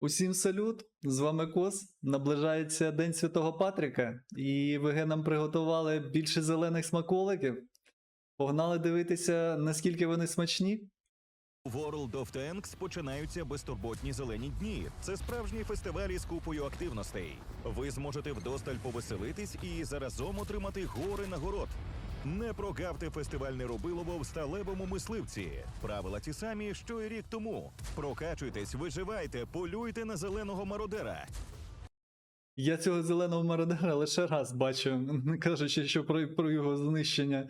Усім салют! З вами Кос. Наближається День Святого Патріка, і ВГ нам приготували більше зелених смаколиків. Погнали дивитися, наскільки вони смачні. У World of Tanks починаються безтурботні зелені дні. Це справжній фестиваль із купою активностей. Ви зможете вдосталь повеселитись і заразом отримати гори нагород. Не прогавте фестивальне робилово в сталевому мисливці. Правила ті самі, що і рік тому. Прокачуйтесь, виживайте, полюйте на зеленого мародера. Я цього зеленого мародера лише раз не кажучи, що про, про його знищення.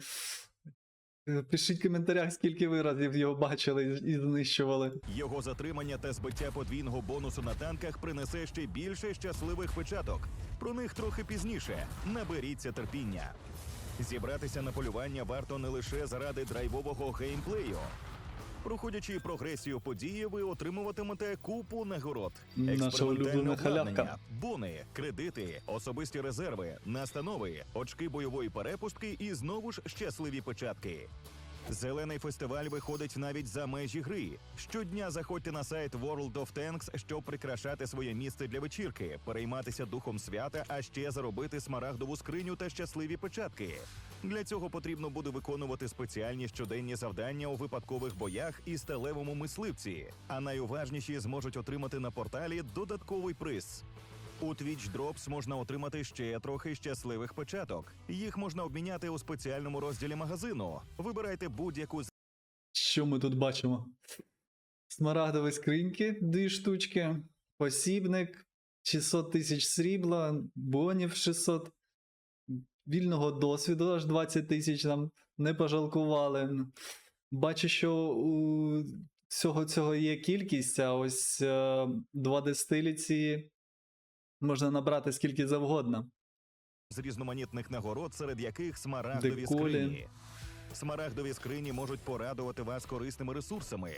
Е, Пишіть в коментарях, скільки ви разів його бачили і знищували. Його затримання та збиття подвійного бонусу на танках принесе ще більше щасливих печаток. Про них трохи пізніше. Наберіться терпіння. Зібратися на полювання варто не лише заради драйвового геймплею. Проходячи прогресію події, ви отримуватимете купу нагород. Наша улюблена халявка. бони, кредити, особисті резерви, настанови, очки бойової перепустки і знову ж щасливі печатки. Зелений фестиваль виходить навіть за межі гри. Щодня заходьте на сайт World of Tanks, щоб прикрашати своє місце для вечірки, перейматися духом свята, а ще заробити смарагдову скриню та щасливі печатки. Для цього потрібно буде виконувати спеціальні щоденні завдання у випадкових боях і сталевому мисливці. А найуважніші зможуть отримати на порталі додатковий приз. У Twitch Drops можна отримати ще трохи щасливих печаток. Їх можна обміняти у спеціальному розділі магазину. Вибирайте будь-яку з Що ми тут бачимо? Смарагдові скриньки, дві штучки, посібник, 600 тисяч срібла, бонів 600, вільного досвіду аж 20 тисяч нам не пожалкували. Бачу, що у всього цього є кількість, а ось е, 2D стилі ці можна набрати скільки завгодно. з різноманітних нагород, серед яких смарагдові Деколі. скрині. Смарагдові скрині можуть порадувати вас корисними ресурсами.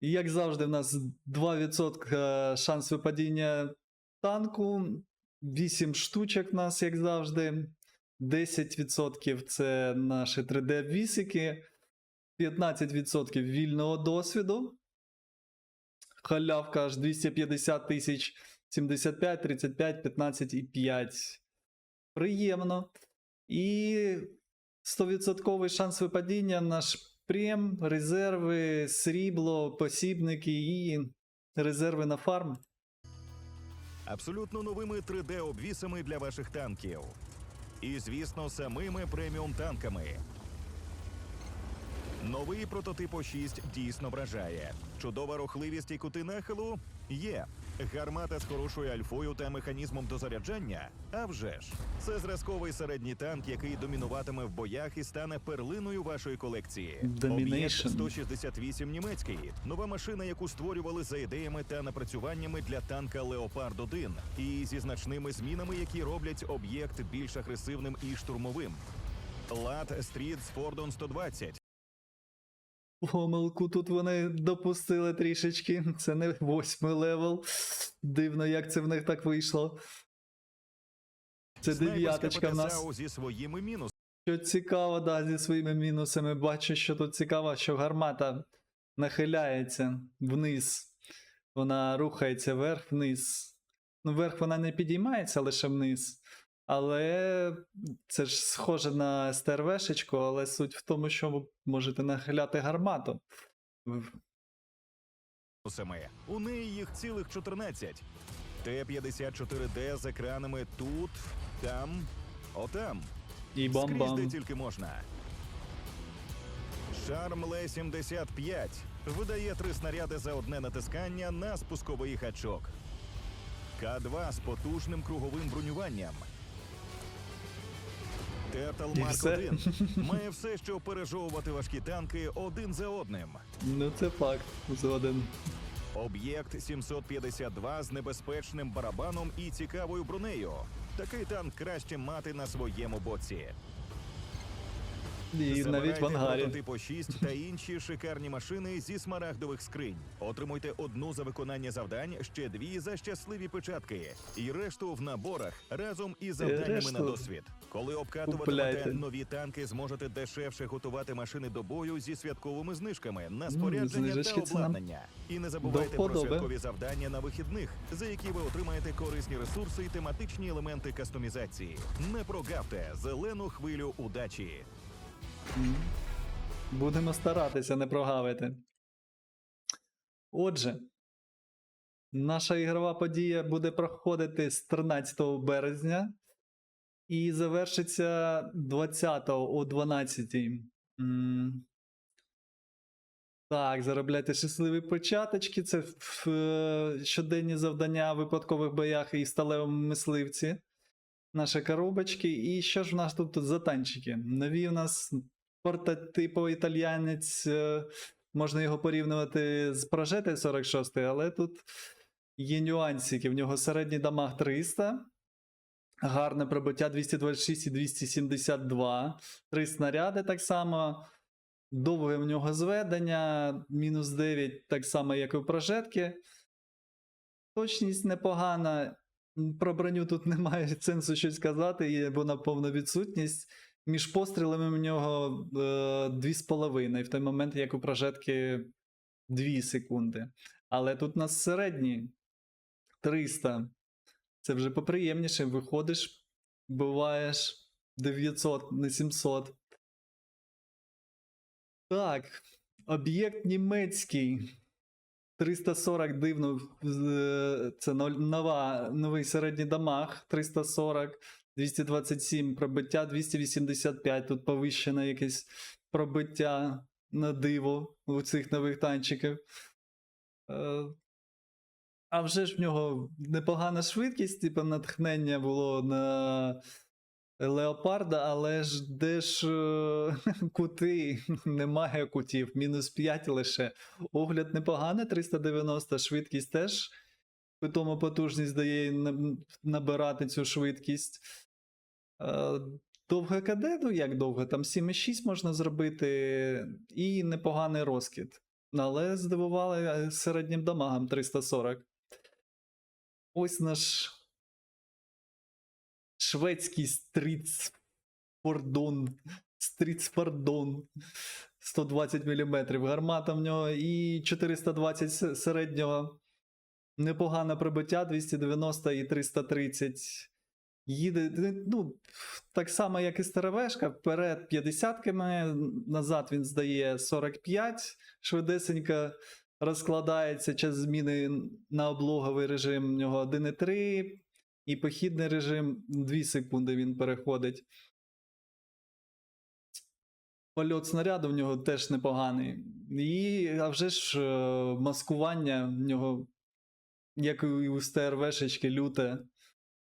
І як завжди, в нас 2% шанс випадіння танку, 8 штучок в нас, як завжди. 10% це наші 3D-вісики, 15% вільного досвіду. Халявка аж 250 тисяч, 75, 35, 15 і 5. Приємно. І 100% шанс випадіння наш прем, резерви, срібло, посібники і резерви на фарм. Абсолютно новими 3D-обвісами для ваших танків. І, звісно, самими преміум танками. Новий прототип О6 дійсно вражає. Чудова рухливість і кути нахилу є. Гармата з хорошою альфою та механізмом дозаряджання. А вже ж, це зразковий середній танк, який домінуватиме в боях і стане перлиною вашої колекції. Об'єкт 168 німецький. Нова машина, яку створювали за ідеями та напрацюваннями для танка Леопард 1 і зі значними змінами, які роблять об'єкт більш агресивним і штурмовим. Лад Стріт з Фордон 120. Помилку тут вони допустили трішечки. Це не восьмий левел. Дивно, як це в них так вийшло. Це дев'яточка в нас. Зі своїми мінусами. Що цікаво, да, зі своїми мінусами. Бачу, що тут цікаво, що гармата нахиляється вниз. Вона рухається вверх-вниз. Ну, вверх вона не підіймається лише вниз. Але це ж схоже на СТРВшечку, але суть в тому, що ви можете нахиляти гармату. В- У неї їх цілих 14. Т-54Д з екранами тут, там, отам. І Скрізь де тільки можна. Шарм Л-75 видає три снаряди за одне натискання на спусковий гачок. К-2 з потужним круговим бронюванням. Тертл І Марк все? 1 має все, щоб пережовувати важкі танки один за одним. Ну це факт, згоден. Об'єкт 752 з небезпечним барабаном і цікавою бронею. Такий танк краще мати на своєму боці. І навіть в ангарі. прототипу 6 та інші шикарні машини зі смарагдових скринь. Отримуйте одну за виконання завдань, ще дві за щасливі печатки, і решту в наборах разом із завданнями решту на досвід. Коли обкатуватимете нові танки, зможете дешевше готувати машини до бою зі святковими знижками на спорядження та знижечки обладнання. І не забувайте про святкові завдання на вихідних, за які ви отримаєте корисні ресурси і тематичні елементи кастомізації. Не прогавте зелену хвилю удачі. Будемо старатися не прогавити. Отже, наша ігрова подія буде проходити з 13 березня і завершиться 20 о 12. Так, заробляйте щасливі початочки. Це щоденні завдання в випадкових боях і сталевому мисливці. Наші коробочки. І що ж в нас тут за танчики? Нові у нас Портатипо італіянець, е, можна його порівнювати з Прожети 46, але тут є нюансики. В нього середній дамаг 300, гарне пробиття 226 і 272, три снаряди так само. Довге в нього зведення, мінус 9, так само, як і у прожетки. Точність непогана. Про броню тут немає сенсу щось казати, є вона повна відсутність. Між пострілами в нього е, 2,5, в той момент, як у прожетки 2 секунди. Але тут у нас середній 300. Це вже поприємніше. Виходиш, буваєш 900, не 700. Так, об'єкт німецький. 340 дивно. Це нова, новий середній дамаг. 340. 227 пробиття, 285. Тут повищене якесь пробиття на диво у цих нових танчиків. Е, А вже ж в нього непогана швидкість, типу натхнення було на Леопарда, але ж де ж е, кути? Немає кутів, мінус 5 лише. Огляд непоганий, 390, швидкість теж. Питомо потужність дає набирати цю швидкість. Е, Довге КД, ну як довго, там 7,6 можна зробити, і непоганий розкид. Але здивували е, середнім дамагом 340. Ось наш шведський стрітспордон. Стрітспордон. 120 мм. Гармата в нього і 420 середнього. Непогане прибиття 290 і 330. Їде, ну, так само, як і старовешка, вперед 50 км, назад він здає 45, швидесенько розкладається час зміни на облоговий режим в нього 1,3, і похідний режим 2 секунди він переходить. Польот снаряду в нього теж непоганий. І, а вже ж е, маскування в нього, як і у СТРВшечки, люте.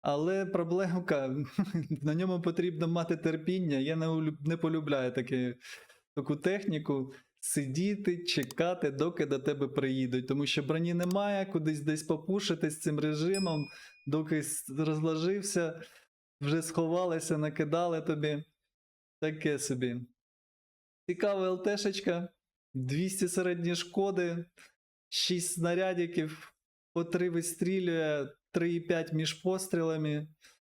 Але проблемка, на ньому потрібно мати терпіння. Я не, не полюбляю таке, таку техніку. Сидіти, чекати, доки до тебе приїдуть. Тому що броні немає, кудись десь попушити з цим режимом, доки розложився, вже сховалися, накидали тобі. Таке собі. Цікава ЛТшечка, 200 середні шкоди, 6 снарядиків, по 3 вистрілює, 3,5 між пострілами,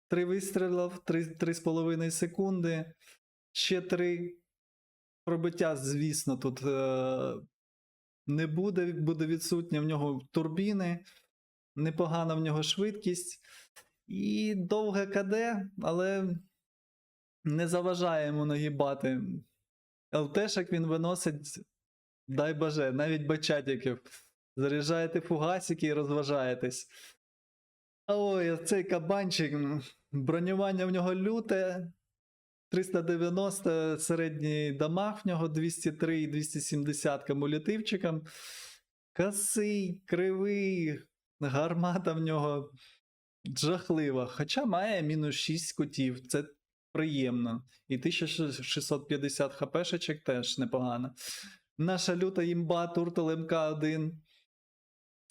3 вистрілів, 3,5 секунди, ще 3. Пробиття, звісно, тут е, не буде, буде відсутня в нього турбіни, непогана в нього швидкість. І довге КД, але не заважає йому нагибати. ЛТшек він виносить, дай боже, навіть бачатиків. Заряджаєте фугасики і розважаєтесь. Ой, цей кабанчик, бронювання в нього люте. 390 середній дамаг в нього 203 і 270 кумулятивчиком. Косий, кривий, гармата в нього жахлива. Хоча має мінус 6 кутів. Це приємно. І 1650 хпшечок теж непогано. Наша люта імба Туртл МК1.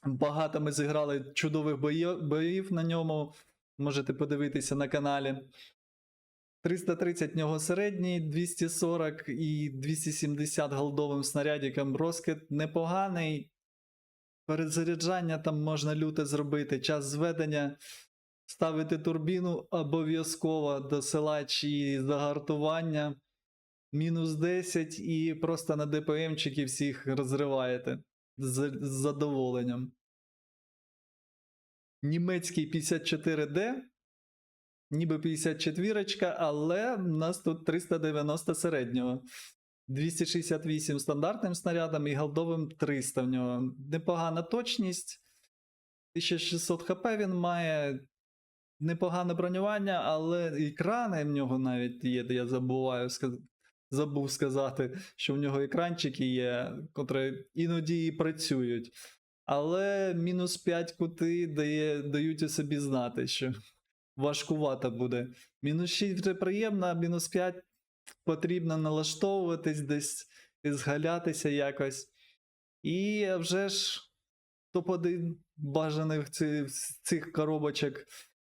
Багато ми зіграли чудових боїв, на ньому. Можете подивитися на каналі. 330 в нього середній, 240 і 270 голдовим снарядиком розкид непоганий. Перезаряджання там можна люте зробити. Час зведення. Ставити турбіну обов'язково досилач і загартування. Мінус 10 і просто на ДПМчики всіх розриваєте з, задоволенням. Німецький 54D, ніби 54, але в нас тут 390 середнього. 268 стандартним снарядом і голдовим 300 в нього. Непогана точність. 1600 хп він має. Непогане бронювання, але екрани в нього навіть є, я забуваю сказ- забув сказати, що в нього екранчики є, котрі іноді і працюють. Але мінус 5 кути дає, дають у собі знати, що важкувато буде. Мінус 6 вже приємно, а мінус 5 потрібно налаштовуватись десь, згалятися якось. І вже ж топ-1 бажаних цих, цих коробочок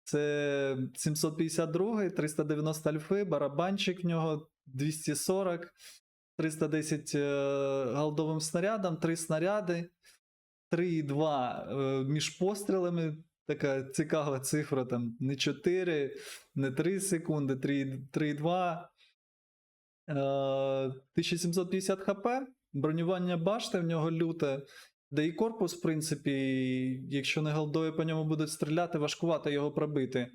це 752, 390 альфи, барабанчик в нього 240, 310 е, голдовим снарядом, 3 снаряди, 3,2 е, між пострілами. Така цікава цифра, там не 4, не 3 секунди, 3,2. Е, 1750 хп, бронювання башти в нього люте. Да і корпус, в принципі, якщо не голдові по ньому будуть стріляти, важкувато його пробити.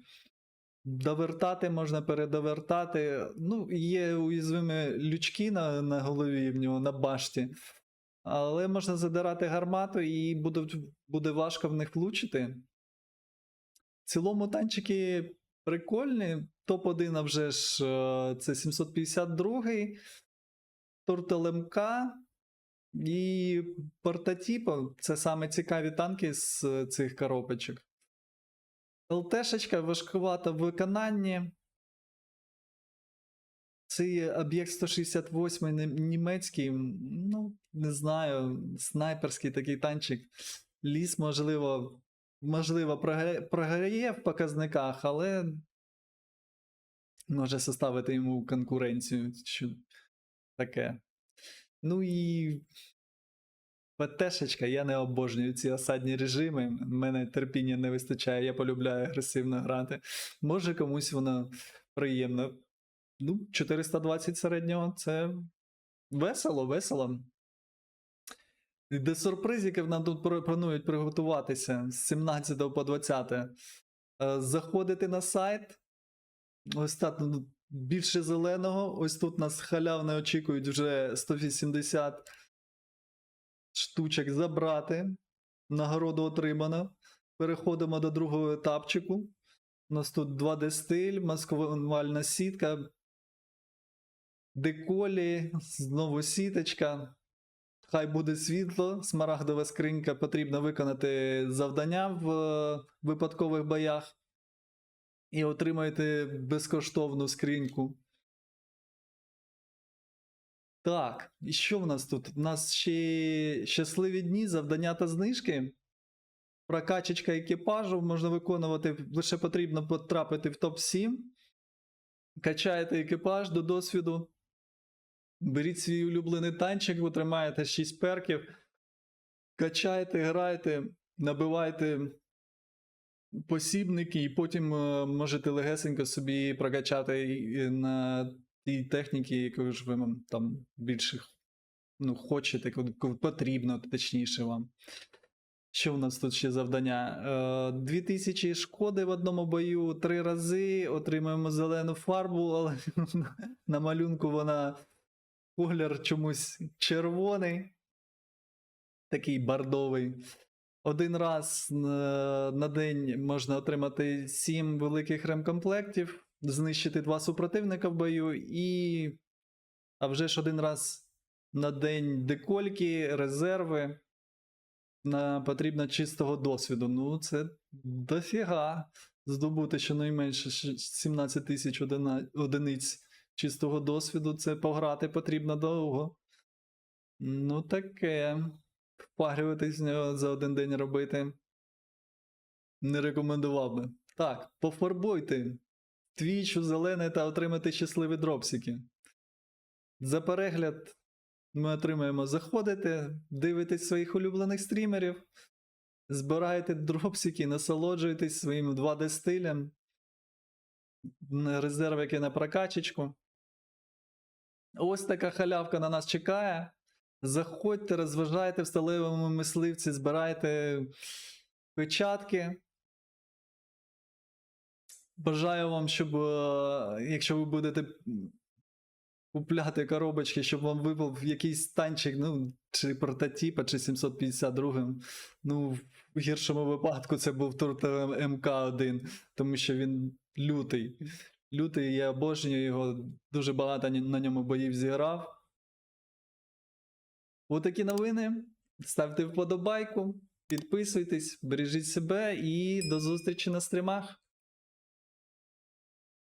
Довертати можна передовертати. Ну, є уязвимі лючки на, на голові в нього, на башті. Але можна задирати гармату і буде, буде важко в них влучити. В цілому танчики прикольні. Топ-1 а вже ж е, це 752-й, Туртел МК і Портатіпо. Це саме цікаві танки з е, цих коробочок. ЛТшечка важкувата в виконанні. Цей об'єкт 168 нем- німецький, ну, не знаю, снайперський такий танчик. Ліс, можливо, можливо, програє в показниках, але може составити йому конкуренцію. Що таке. Ну і ПТшечка, я не обожнюю ці осадні режими. мене терпіння не вистачає, я полюбляю агресивно грати. Може комусь воно приємно. Ну, 420 середнього це весело, весело. До сюрпризиків нам тут про- планують приготуватися з 17 по 20. Е, Заходити на сайт. Ось так ну, більше зеленого. Ось тут нас халявно очікують вже 180 штучок забрати. Нагороду отримано. Переходимо до другого етапчику. У нас тут 2D стиль, маскувальна сітка, деколі, знову сіточка. Хай буде світло, смарагдова скринька потрібно виконати завдання в е, випадкових боях. І отримаєте безкоштовну скриньку. Так, і що в нас тут? У нас ще щасливі дні, завдання та знижки. Прокачечка екіпажу можна виконувати, лише потрібно потрапити в топ-7. Качаєте екіпаж до досвіду. Беріть свій улюблений танчик, отримаєте 6 перків. Качайте, грайте, набивайте посібники, і потім е, можете легесенько собі прокачати на тій техніці, яку ж ви там більше ну, хочете, потрібно, точніше вам. Що в нас тут ще завдання? Е, 2000 шкоди в одному бою три рази. Отримуємо зелену фарбу, але на малюнку вона колір чомусь червоний. Такий бардовий. Один раз на день можна отримати 7 великих ремкомплектів, знищити два супротивника в бою, і. А вже ж один раз на день декольки, резерви. На потрібно чистого досвіду. Ну, це дофіга. Здобути щонайменше 17 тисяч одиниць чистого досвіду. Це пограти потрібно довго. Ну, таке. Впарюватись в нього за один день робити. Не рекомендував би. Так, пофарбуйте Twitch у зелений та отримати щасливі дропсики. За перегляд ми отримаємо заходите, дивитесь своїх улюблених стрімерів, збираєте дропсики, насолоджуєтесь своїм 2D стилем, н- резервики на прокачечку. Ось така халявка на нас чекає. Заходьте, розважайте в сталевому мисливці, збирайте печатки. Бажаю вам, щоб, е, якщо ви будете купляти коробочки, щоб вам випав якийсь танчик, ну, чи прототипа, чи 752. Ну, в гіршому випадку це був Туртор МК1, тому що він лютий. Лютий, я обожнюю його, дуже багато на ньому боїв зіграв. Отакі новини. Ставте вподобайку, підписуйтесь, бережіть себе і до зустрічі на стрімах.